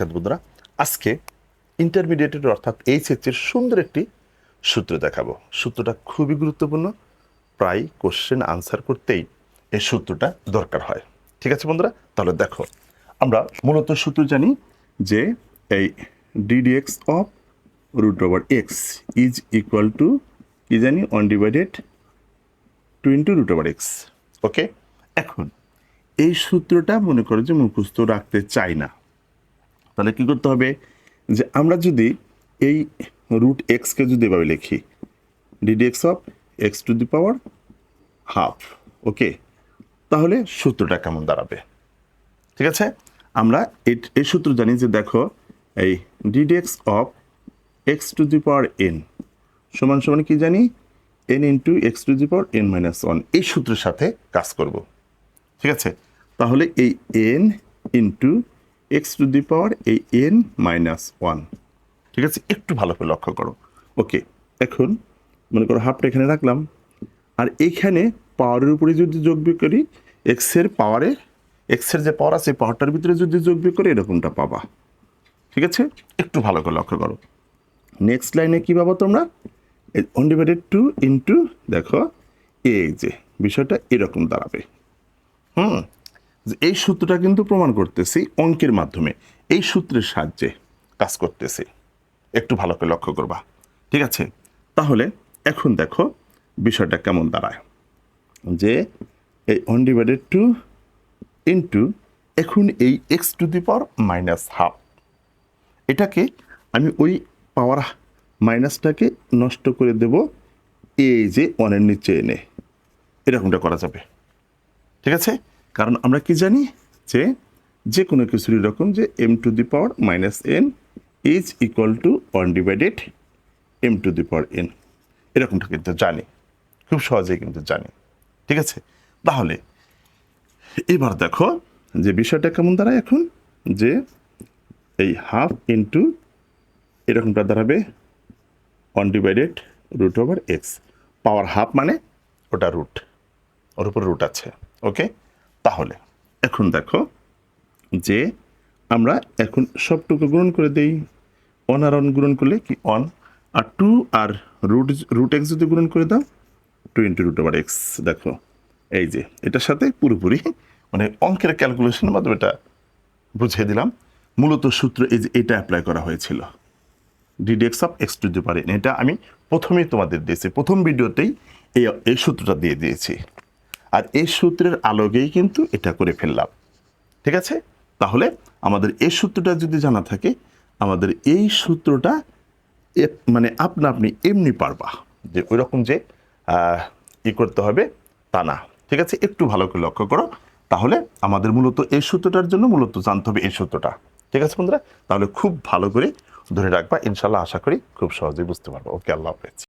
বন্ধুরা, আজকে ইন্টারমিডিয়েটের অর্থাৎ এইচএসের সুন্দর একটি সূত্র দেখাবো। সূত্রটা খুবই গুরুত্বপূর্ণ, প্রায় কোশ্চেন আনসার করতেই এই সূত্রটা দরকার হয়। ঠিক আছে বন্ধুরা? তাহলে দেখো, আমরা মূলত সূত্র জানি যে এই D D X of root over X is equal to কি জানি one divided two into root over X okay এখন, এই সূত্রটা মনে করো যে মুখস্থ রাখতে চাই না। তাহলে কি করতে হবে? যে আমরা যদি এই রুট এক্সকে যদি এভাবে লিখি D D X of X to the power half okay তাহলে সূত্রটা কেমন দাঁড়াবে? ঠিক আছে? আমরা এই- সূত্র জানি যে দেখো, এই D D X of X to the power N সমান সমান কি জানি? N into X to the power N minus one এই সূত্রের সাথে কাজ করব। ঠিক আছে? তাহলে এই N into X to the power এই এন মাইনাস ওয়ান ঠিক আছে? একটু ভালো করে লক্ষ্য করো। ওকে এখন মনে করো হাফটা এখানে রাখলাম। আর এইখানে পাওয়ারের উপরে যদি যোগ বিয়োগ করি এক্সের পাওয়ারে এক্সের যে পাওয়ার আছে পাওয়ারটার ভিতরে যদি যোগ বিয়োগ করি, এরকমটা পাবা। ঠিক আছে? একটু ভালো করে লক্ষ্য করো। নেক্সট লাইনে কী পাবো তোমরা? ওয়ান ডিভাইডেড টু ইন্টু দেখো, এই যে, বিষয়টা এরকম দাঁড়াবে। হুম? যে এই সূত্রটা কিন্তু প্রমাণ করতেছি অঙ্কের মাধ্যমে। এই সূত্রের সাহায্যে কাজ করতেছি। একটু ভালো করে লক্ষ্য করবা। ঠিক আছে? তাহলে এখন দেখো বিষয়টা কেমন দাঁড়ায়। যে এই ওয়ান ডিভাইডেড টু ইন্টু এখন এই X to the power minus half এটাকে আমি ওই পাওয়ার মাইনাসটাকে নষ্ট করে দেব এই যে ওয়ানের নিচে এনে। এরকমটা করা যাবে। ঠিক আছে? কারণ আমরা কি জানি যে যে কোনো কিছুর এরকম যে M to the power minus N is equal to one divided M to the power N এরকমটা কিন্তু জানি। খুব সহজেই কিন্তু জানি। ঠিক আছে? তাহলে, এবার দেখো যে বিষয়টা কেমন দাঁড়ায় এখন? যে এই হাফ ইন্টু এরকমটা দাঁড়াবে one divided root over X power half মানে ওটা রুট ওর উপর রুট আছে। ওকে তাহলে, এখন দেখো যে আমরা এখন সবটুকু গ্রহণ করে দেই। অন আর অন গ্রহণ করলে কি অন আর টু আর রুট রুট এক্স যদি গ্রহণ করে দাও two into root over X দেখো। এই যে, এটার সাথে পুরোপুরি মানে অঙ্কের ক্যালকুলেশনের মাধ্যমে এটা বুঝিয়ে দিলাম। মূলত সূত্র এই যে এটা অ্যাপ্লাই করা হয়েছিল। D D X of X to the power এটা আমি প্রথমেই তোমাদের দিয়েছি। প্রথম ভিডিওতেই এই এই সূত্রটা দিয়ে দিয়েছি। আর এই সূত্রের আলোকেই কিন্তু এটা করে ফেললাম। ঠিক আছে? তাহলে আমাদের এই সূত্রটা যদি জানা থাকে, আমাদের এই সূত্রটা মানে আপনা আপনি এমনি পারবা যে ওই রকম যে ই করতে হবে তা না। ঠিক আছে? একটু ভালো করে লক্ষ্য করো। তাহলে আমাদের মূলত এই সূত্রটার জন্য মূলত জানতে হবে এই সূত্রটা। ঠিক আছে বন্ধুরা? তাহলে খুব ভালো করে ধরে রাখবা। ইনশাল্লাহ আশা করি খুব সহজেই বুঝতে পারব। ওকে, আল্লাহ হাফেজ।